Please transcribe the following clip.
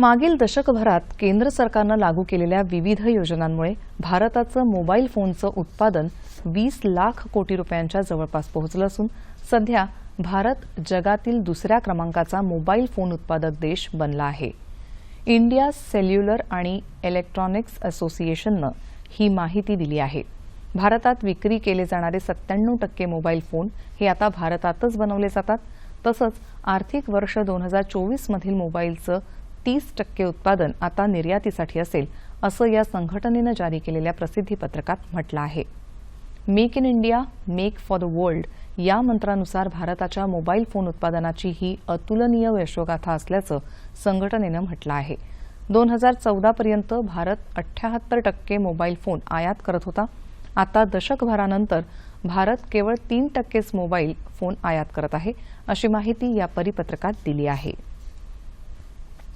मागील दशकभरात केंद्र सरकारनं लागू केलेल्या विविध योजनांमुळे भारताचं मोबाईल फोनचं उत्पादन वीस लाख कोटी रुपयांच्या जवळपास पोहोचलं असून सध्या भारत जगातील दुसऱ्या क्रमांकाचा मोबाईल फोन उत्पादक देश बनला आहे. इंडिया सेल्युलर आणि इलेक्ट्रॉनिक्स असोसिएशननं ही माहिती दिली आहे. भारतात विक्री केले जाणारे सत्त्याण्णव टक्के मोबाईल फोन हे आता भारतातच बनवले जातात. तसंच आर्थिक वर्ष दोन हजार चोवीसमधील मोबाईलचं तीस टक्के उत्पादन आता निर्यातीसाठी असेल असं या संघटनेनं जारी केलेल्या प्रसिद्धीपत्रकात म्हटलं आहे. Make in India make for the world या मंत्रानुसार भारताच्या मोबाईल फोन उत्पादनाची ही अतुलनीय यशोगाथा असल्याचं संघटनेनं म्हटलं आहे. दोन हजार चौदापर्यंत भारत अठ्ठ्याहत्तर टक्के मोबाईल फोन आयात करत होता. आता दशकभरानंतर भारत केवळ तीन टक्केच मोबाईल फोन आयात करत आहे अशी माहिती या परिपत्रकात दिली आहे.